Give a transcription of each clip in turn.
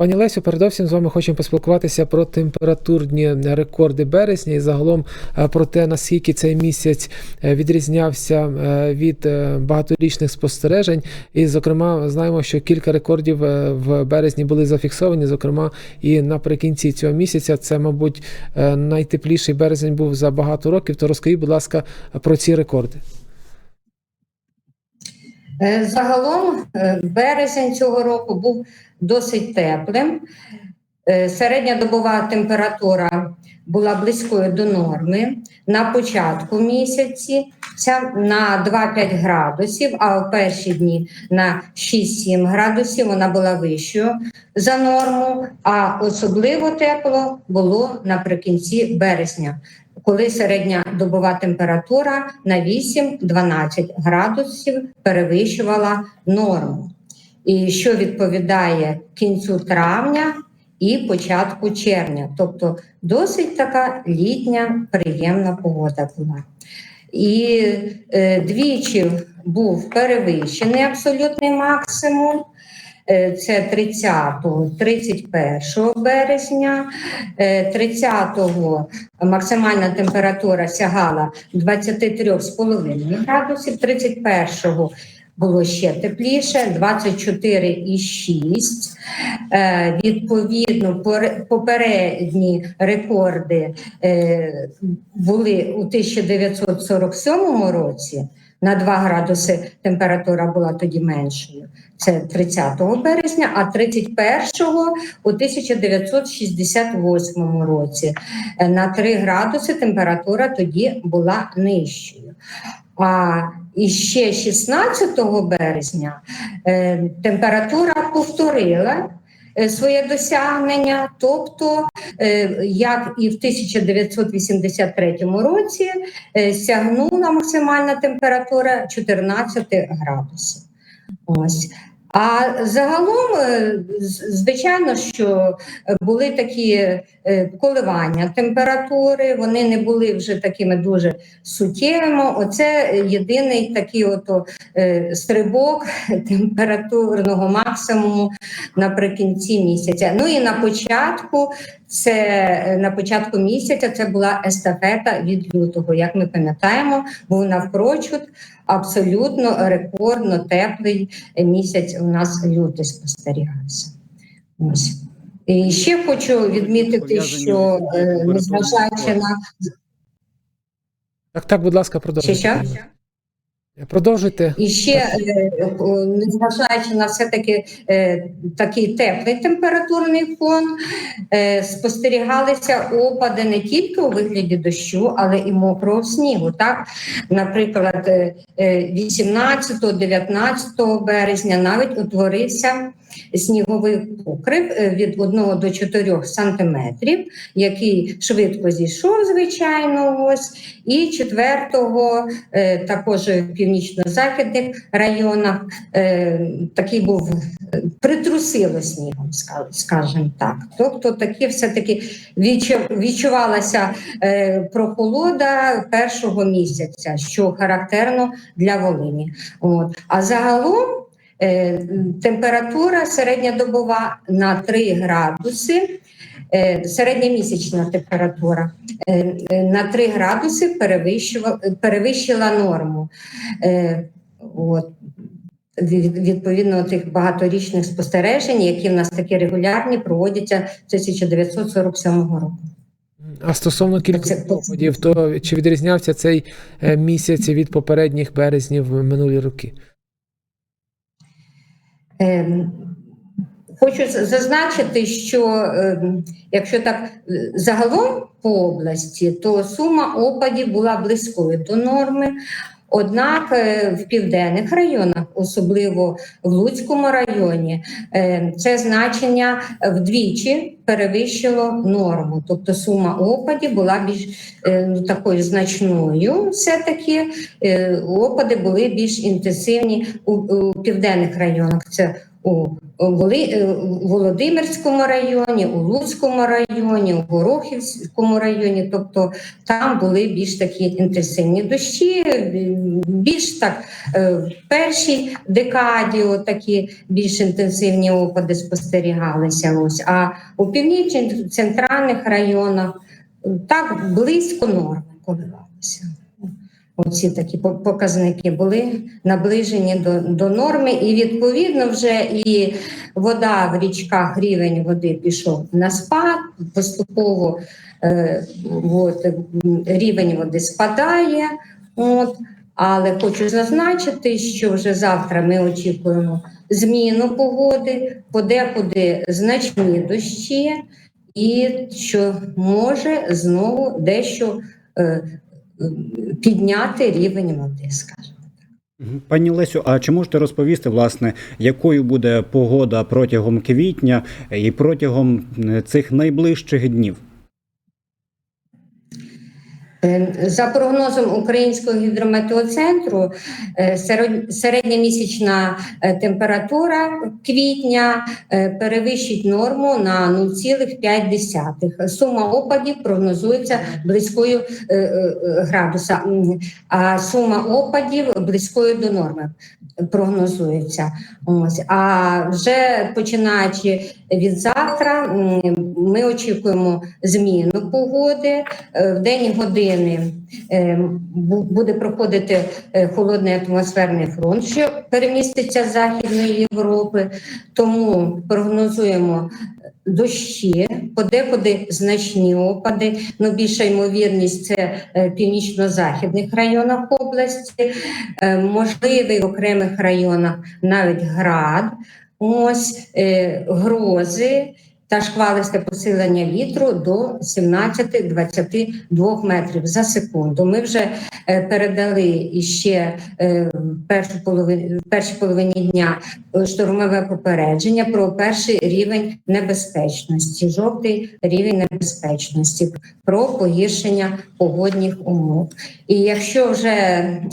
Пані Лесю, передовсім з вами хочемо поспілкуватися про температурні рекорди березня і загалом е, про те, наскільки цей місяць е, відрізнявся е, від багаторічних спостережень. І, зокрема, знаємо, що кілька рекордів в березні були зафіксовані. Зокрема, і наприкінці цього місяця це, мабуть, найтепліший березень був за багато років. То розкажіть, будь ласка, про ці рекорди. Е, Загалом е, березень цього року був досить теплим. Е, Середня добова температура була близькою до норми. На початку місяці на 2-5 градусів, а в перші дні на 6-7 градусів вона була вищою за норму, а особливо тепло було наприкінці березня коли середня добова температура на 8-12 градусів перевищувала норму, і що відповідає кінцю травня і початку червня. Тобто досить така літня приємна погода була. І е, двічі був перевищений абсолютний максимум. Е, Це 30 31 березня, Е, 30-го максимальна температура сягала 23,5 градусів, 31-го було ще тепліше, 24,6. Е, Відповідно, попередні рекорди е, були у 1947 році. На 2 градуси температура була тоді меншою. Це 30 березня, а 31-го у 1968 році Е, на 3 градуси температура тоді була нижчою. А і ще 16 березня е, температура повторила е, своє досягнення, тобто, як і в 1983 році, е, сягнула максимальна температура 14 градусів. Ось. А загалом, е, звичайно, що е, були такі е, коливання температури, вони не були вже такими дуже суттєвими. Оце єдиний такий ото е, стрибок температурного максимуму наприкінці місяця. Ну і на початку, це на початку місяця це була естафета від лютого. Як ми пам'ятаємо, був навпрочуд абсолютно рекордно теплий місяць у нас лютий спостерігався. Ось. І ще хочу відмітити, що е, незважаючи на Так, так, будь ласка, ще продовжуйте. Продовжуйте. І ще, е, незважаючи на все-таки е, такий теплий температурний фон, е, спостерігалися опади не тільки у вигляді дощу, але і мокрого снігу. Так? Наприклад, е, е, 18-19 березня навіть утворився сніговий покрив е, від 1 до 4 сантиметрів, який швидко зійшов, звичайно, ось. І 4-го е, також в північно-західних районах е, такий був притрусило снігом, скажімо так. Тобто такі все-таки відчувалася прохолода першого місяця, що характерно для Волині. От. А загалом температура середньодобова на 3 градуси. е, Середньомісячна температура е, е, на 3 градуси перевищила норму. Е, От. Відповідно тих багаторічних спостережень, які в нас такі регулярні, проводяться з 1947 року. А стосовно кількості опадів, то чи відрізнявся цей е, місяць від попередніх березнів минулі роки? Ем, Хочу зазначити, що ем, якщо так е, загалом по області, то сума опадів була близькою до норми. Однак е, в південних районах, особливо в Луцькому районі, е, це значення вдвічі перевищило норму. Тобто сума опадів була більш е, ну, такою значною. Все-таки е, опади були більш інтенсивні у, у південних районах. Це е, у Володимирському районі, у Луцькому районі, у Горохівському районі. Тобто там були більш такі інтенсивні дощі, більш так е, в першій декаді такі більш інтенсивні опади спостерігалися. Ось. А у північних центральних районах так близько норми коливалися. Оці такі показники були наближені до, до норми, і відповідно вже і вода в річках, рівень води пішов на спад, поступово е, от, рівень води спадає. От, але хочу зазначити, що вже завтра ми очікуємо зміну погоди, подекуди значні дощі, і що може знову дещо е, підняти рівень води, скажімо. Пані Лесю, а чи можете розповісти, власне, якою буде погода протягом квітня і протягом е, цих найближчих днів? Е, За прогнозом Українського гідрометеоцентру, е, середньомісячна е, температура квітня перевищить норму на 0,5. Сума опадів прогнозується близькою градуса, а сума опадів близькою до норми прогнозується. Ось. А вже починаючи від завтра, ми очікуємо зміну погоди. Е, В день години е, буде проходити е, холодний атмосферний фронт, що переміститься з Західної Європи. Тому прогнозуємо дощі, подекуди значні опади. Ну, більша ймовірність це в північно-західних районах області, можливий в окремих районах навіть град. Ось грози та шквалисте посилення вітру до 17-22 метрів за секунду. Ми вже е, передали іще е, в першу половину, в першій половині дня е, штурмове попередження про перший рівень небезпечності, жовтий рівень небезпечності, про погіршення погодних умов. І якщо вже е,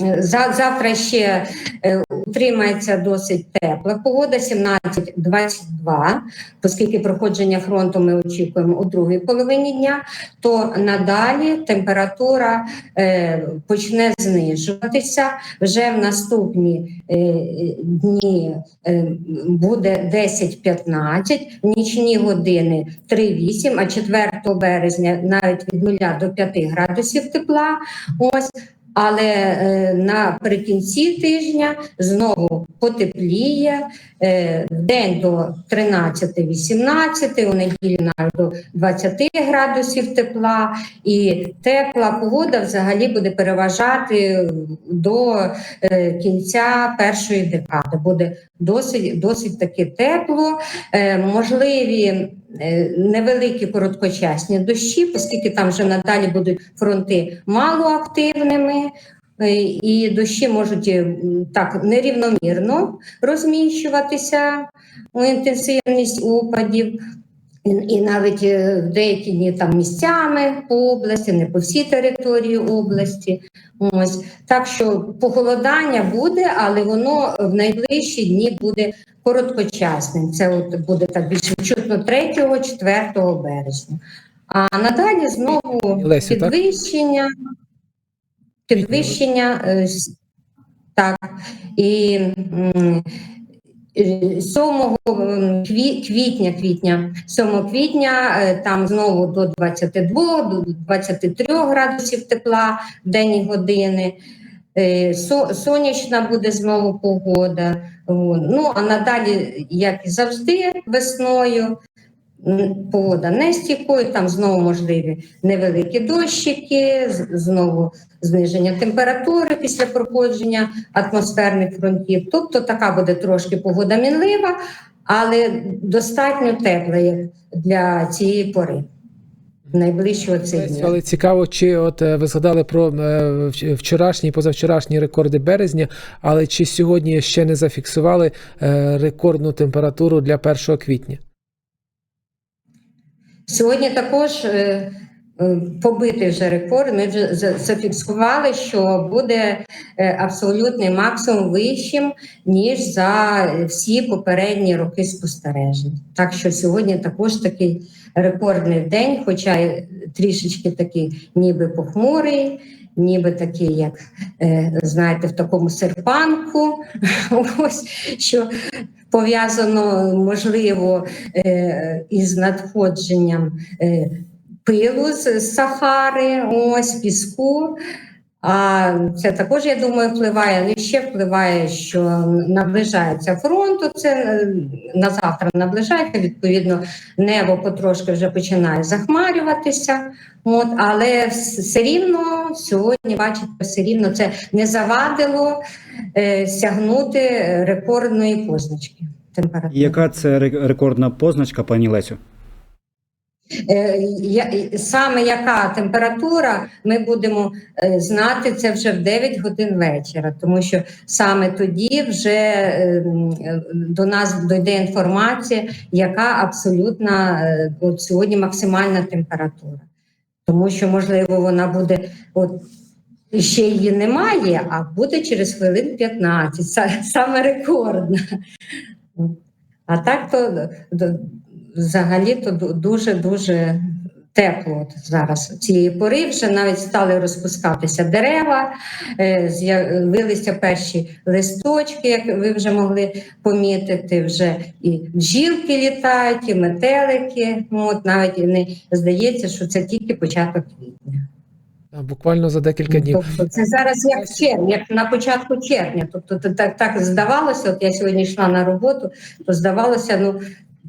завтра ще е, утримається досить тепла погода, 17-22, оскільки проходження фронту ми очікуємо у другій половині дня, то надалі температура е, почне знижуватися. Вже в наступні е, дні е, буде 10-15, в нічні години 3-8, а 4 березня навіть від 0 до 5 градусів тепла. Ось. Але е, наприкінці тижня знову потепліє е, в день до 13-18, у неділю до 20 градусів тепла, і тепла погода взагалі буде переважати до е, кінця першої декади. Буде досить, досить таки тепло, е, можливі е, невеликі короткочасні дощі, оскільки там вже надалі будуть фронти малоактивними. е, І дощі можуть е, так нерівномірно розміщуватися у інтенсивність опадів, і, навіть е, деякі дні там місцями по області, не по всій території області. Ось так що похолодання буде, але воно в найближчі дні буде короткочасним. Це от буде так більш відчутно 3-4 березня. А надалі знову Лесю, так? підвищення, підвищення е, так і е, 7 кві- квітня, квітня, 7 квітня е, там знову до 22, до 23 градусів тепла в день і години. Е, со- Сонячна буде знову погода. Ну а надалі, як і завжди, весною погода нестійкою, там знову можливі невеликі дощики, знову зниження температури після проходження атмосферних фронтів. Тобто така буде трошки погода мінлива, але достатньо тепла для цієї пори. Найближчого тижня. Але цікаво, чи от е, ви згадали про е, вчорашні і позавчорашні рекорди березня, але чи сьогодні ще не зафіксували е, рекордну температуру для 1 квітня? Сьогодні також побитий вже рекорд. Ми вже зафіксували, що буде е, абсолютний максимум вищим, ніж за всі попередні роки спостережень. Так що сьогодні також такий рекордний день, хоча трішечки такий ніби похмурий, ніби такий, як е, знаєте, в такому серпанку. Ось що пов'язано можливо е, із надходженням е, пилу з Сахари, ось піску. А це також, я думаю, впливає. Ну і ще впливає, що наближається фронт. Це е, на завтра наближається. Відповідно, небо потрошки вже починає захмарюватися. От, але все рівно сьогодні, бачите, все рівно це не завадило е, сягнути рекордної позначки температури. Яка це ре- рекордна позначка, пані Лесю? Е, Саме яка температура, ми будемо е, знати це вже в 9 годин вечора, тому що саме тоді вже е, м, е, до нас дойде інформація, яка абсолютна от сьогодні максимальна температура. Тому що, можливо, вона буде от. Ще її немає, а буде через хвилин 15, саме рекордна. А так то д- взагалі то дуже дуже тепло зараз цієї пори. Вже навіть стали розпускатися дерева, е, з'явилися перші листочки, як ви вже могли помітити. Вже і бджілки літають, і метелики. Ну, От навіть не здається, що це тільки початок квітня. Буквально за декілька днів. Тобто це зараз як червня, як на початку червня. Тобто так, так здавалося, от я сьогодні йшла на роботу, то здавалося, ну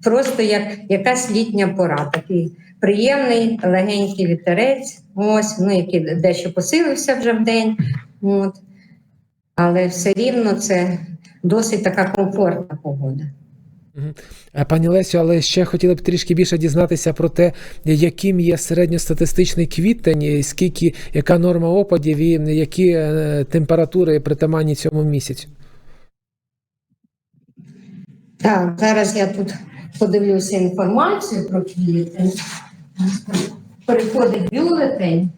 просто як якась літня пора. Такий приємний, легенький вітерець, ось, ну який дещо посилився вже в день. От. Але все рівно це досить така комфортна погода. Пані Лесю, але ще хотіли б трішки більше дізнатися про те, яким є середньостатистичний квітень, скільки, яка норма опадів і які е, температури притаманні цьому місяцю. Так, зараз я тут подивлюся інформацію про квітень. Приходить бюлетень.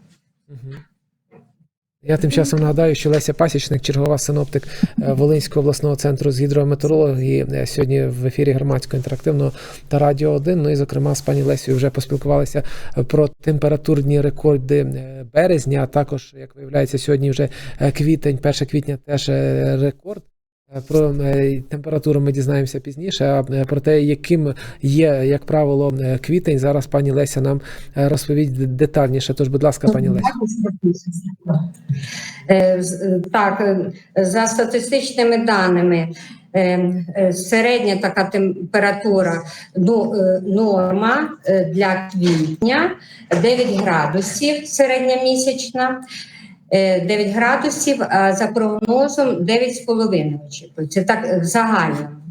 Я тим часом нагадаю, що Леся Пасічник, чергова синоптик е, Волинського обласного центру з гідрометеорології, е, сьогодні в ефірі громадського інтерактивного та радіо 1. Ну і зокрема з пані Лесією вже поспілкувалися про температурні рекорди е, березня. А також, як виявляється, сьогодні вже квітень, 1 квітня теж рекорд. Е, Про е, температуру ми дізнаємося пізніше. А е, про те, яким є, як правило, квітень, зараз пані Леся нам розповість детальніше. Тож, будь ласка, пані Леся. Так, за статистичними даними, середня така температура ну, норма для квітня 9 градусів середньомісячна. Е, 9 градусів, а за прогнозом 9,5 очікують. Це так е,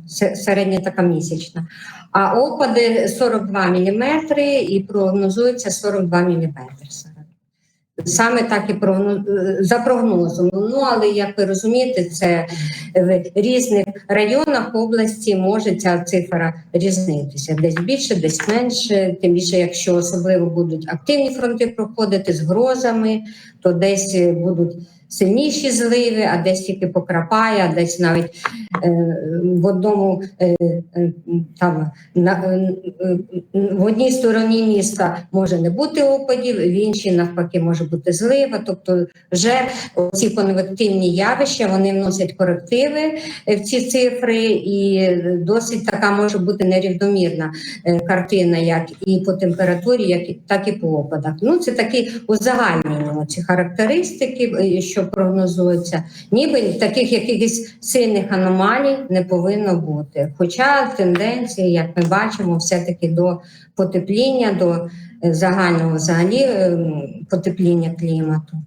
се- середня така місячна. А опади 42 мм і прогнозується 42 мм. Саме так і прогноз за прогнозом. Ну але як ви розумієте, це в різних районах області може ця цифра різнитися. Десь більше, десь менше. Тим більше, якщо особливо будуть активні фронти проходити з грозами, то десь будуть сильніші зливи, а десь тільки покрапає, а десь навіть е, в одному е, е, там на е, е, в одній стороні міста може не бути опадів, в іншій навпаки може бути злива. Тобто, вже ці конвективні явища вони вносять корективи в ці цифри, і досить така може бути нерівномірна картина, як і по температурі, як і так і по опадах. Ну це такі узагальнені ці характеристики, е, що прогнозуються, ніби таких якихось сильних аномалій не повинно бути. Хоча тенденції, як ми бачимо, все-таки до потепління, до е, загального взагалі е, потепління клімату.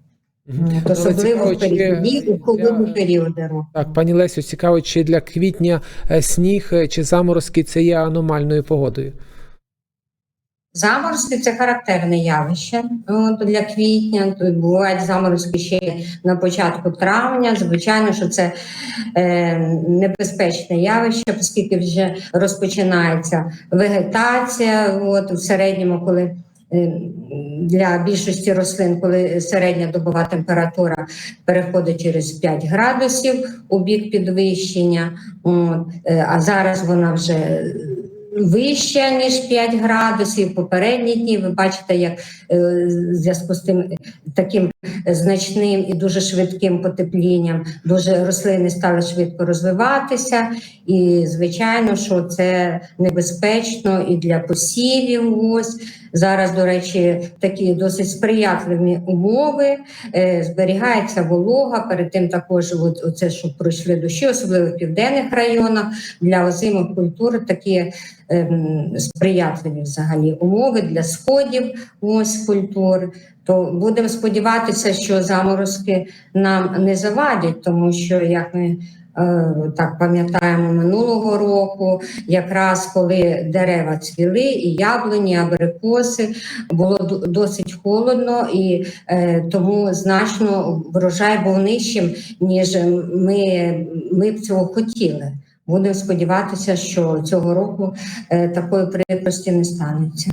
Мгм. Особливо в періоді, у холодні я- періоди року. Так, пані Лесю, цікаво, чи для квітня е, сніг чи заморозки це є аномальною погодою? Заморозки це характерне явище от, для квітня. Тут бувають заморозки ще на початку травня. Звичайно, що це е, небезпечне явище, оскільки вже розпочинається вегетація. От, в середньому, коли е, для більшості рослин, коли середня добова температура переходить через 5 градусів у бік підвищення, от, е, а зараз вона вже вища, ніж 5 градусів. Попередні дні ви бачите, як е, в зв'язку з тим таким значним і дуже швидким потеплінням дуже рослини стали швидко розвиватися, і звичайно, що це небезпечно і для посівів. Ось зараз, до речі, такі досить сприятливі умови. Е, зберігається волога. Перед тим також от, оце, що пройшли дощі, особливо в південних районах для озимих культур такі сприятливі взагалі умови для сходів ось культур. То будемо сподіватися, що заморозки нам не завадять, тому що як ми е, так пам'ятаємо минулого року, якраз коли дерева цвіли, і яблуні, абрикоси, було досить холодно, і е, тому значно врожай був нижчим, ніж ми, ми б цього хотіли. Будемо сподіватися, що цього року е, такої прикрості не станеться.